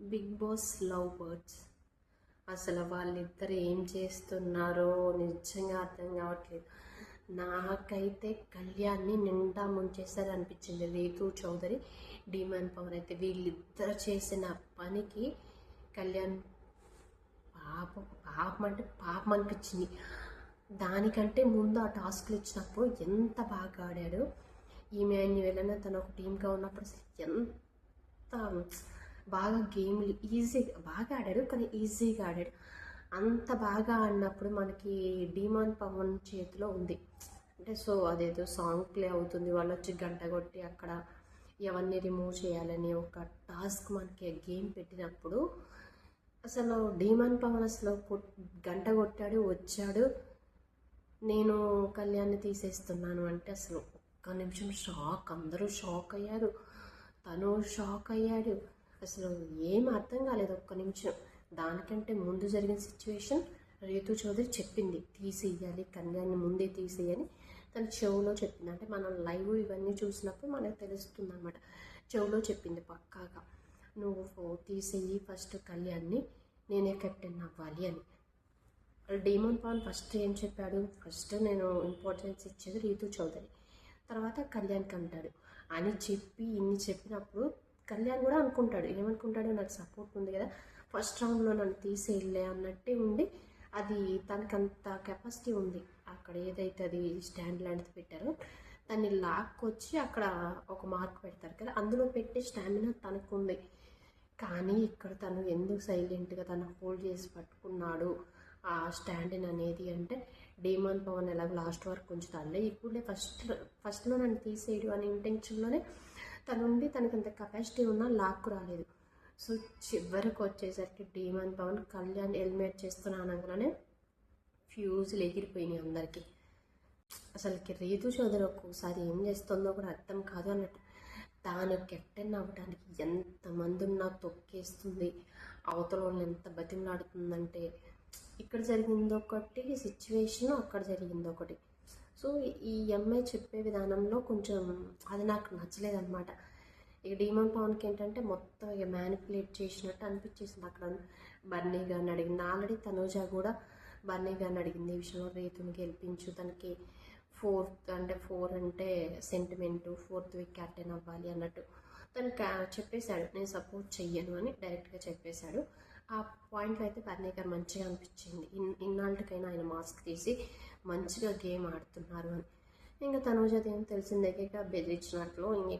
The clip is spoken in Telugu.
Big boss love birds. అసలు వాళ్ళిద్దరు ఏం చేస్తున్నారో నిజంగా అర్థం కావట్లేదు. నాకైతే కళ్యాణ్ని నిండా ముంచేసారు అనిపించింది రీతు చౌదరి డిమాండ్ పవర్ అయితే. వీళ్ళిద్దరు చేసిన పనికి కళ్యాణ్ పాపం పాపం అంటే పాపం అనిపించింది. దానికంటే ముందు ఆ టాస్క్లు ఇచ్చినప్పుడు ఎంత బాగా ఆడాడు. ఈమె అన్ని వెళ్ళిన తను ఒక టీమ్గా ఉన్నప్పుడు అసలు ఎంత బాగా గేమ్లు ఈజీగా బాగా ఆడాడు కానీ ఈజీగా ఆడాడు అంత బాగా ఆడినప్పుడు మనకి డిమాండ్ పవన్ చేతిలో ఉంది. అంటే సో అదేదో సాంగ్ ప్లే అవుతుంది. వాళ్ళు వచ్చి గంట కొట్టి అక్కడ ఇవన్నీ రిమూవ్ చేయాలని ఒక టాస్క్ మనకి గేమ్ పెట్టినప్పుడు అసలు డిమాండ్ పవన్ అసలు గంట కొట్టాడు వచ్చాడు. నేను కళ్యాణ్ని తీసేస్తున్నాను అంటే అసలు ఒక్క నిమిషం షాక్ అందరూ షాక్ అయ్యారు. తను షాక్ అయ్యాడు. అసలు ఏం అర్థం కాలేదు ఒక్క నిమిషం. దానికంటే ముందు జరిగిన సిచ్యువేషన్ రేతు చౌదరి చెప్పింది. తీసేయాలి కళ్యాణ్ని ముందే తీసేయని తన చెవులో చెప్పింది. అంటే మనం లైవ్ ఇవన్నీ చూసినప్పుడు మనకు తెలుస్తుంది అనమాట చెవులో చెప్పింది పక్కాగా. నువ్వు తీసేయి ఫస్ట్ కళ్యాణ్ని నేనే కెప్టెన్ అవ్వాలి అని. డీమోన్ పవన్ ఫస్ట్ ఏం చెప్పాడు? ఫస్ట్ నేను ఇంపార్టెన్స్ ఇచ్చేది రీతు చౌదరి. తర్వాత కళ్యాణ్కి అంటాడు. అని చెప్పి ఇన్ని చెప్పినప్పుడు కళ్యాణ్ కూడా అనుకుంటాడు. ఏమనుకుంటాడో నాకు సపోర్ట్ ఉంది కదా ఫస్ట్ రౌండ్లో నన్ను తీసేయలే అన్నట్టే ఉండి అది తనకంత కెపాసిటీ ఉంది. అక్కడ ఏదైతే అది స్టాండ్ లాంటిది పెట్టారో దాన్ని లాక్కొచ్చి అక్కడ ఒక మార్క్ పెడతారు కదా అందులో పెట్టే స్టామినా తనకు ఉంది కానీ ఇక్కడ తను ఎందుకు సైలెంట్గా తను హోల్డ్ చేసి పట్టుకున్నాడు ఆ స్టాండిన్ అనేది అంటే డీమాన్ పవన్ ఎలాగో లాస్ట్ వరకు ఉంచుతాడులే. ఇప్పుడే ఫస్ట్ ఫస్ట్లో నన్ను తీసేయడు అనే ఇంటెన్షన్లోనే తనుండి తనకి అంత కెపాసిటీ ఉన్నా లాక్కు రాలేదు. సో చివరికి వచ్చేసరికి డీమాన్ పవన్ కళ్యాణ్ ఎలిమినేట్ చేస్తున్నా అనగానే ఫ్యూజులు ఎగిరిపోయినాయి అందరికీ. అసలుకి రీతు చౌదరి ఒక్కోసారి ఏం చేస్తుందో కూడా అర్థం కాదు అన్నట్టు. తాను కెప్టెన్ అవ్వడానికి ఎంతమంది ఉన్నా తొక్కేస్తుంది. అవతల వాళ్ళు ఎంత బతిమలాడుతుందంటే ఇక్కడ జరిగింది ఒకటి సిచ్యువేషన్ అక్కడ జరిగింది ఒకటి. సో ఈ అమ్మాయి చెప్పే విధానంలో కొంచెం అది నాకు నచ్చలేదన్నమాట. ఇక డీమన్ పవన్కి ఏంటంటే మొత్తం ఇక మ్యానిపులేట్ చేసినట్టు అనిపించేసింది అక్కడ. బన్నీ గారిని అడిగింది. ఆల్రెడీ తనూజ కూడా బన్నీ గారిని అడిగింది ఈ విషయంలో రేతుని గెలిపించు తనకి ఫోర్త్ అంటే ఫోర్ అంటే సెంటిమెంట్ ఫోర్త్ వీక్ క్యాప్టెన్ అవ్వాలి అన్నట్టు. తను చెప్పేశాడు నేను సపోర్ట్ చెయ్యను అని డైరెక్ట్గా చెప్పేశాడు. ఆ పాయింట్లో అయితే బర్నీ గారు మంచిగా అనిపించింది. ఇన్ ఇన్నాళ్ళకైనా ఆయన మాస్క్ తీసి మంచిగా గేమ్ ఆడుతున్నారు అని. ఇంకా తనూజది ఏం తెలిసిందే? బెదిరించినట్లు ఇంక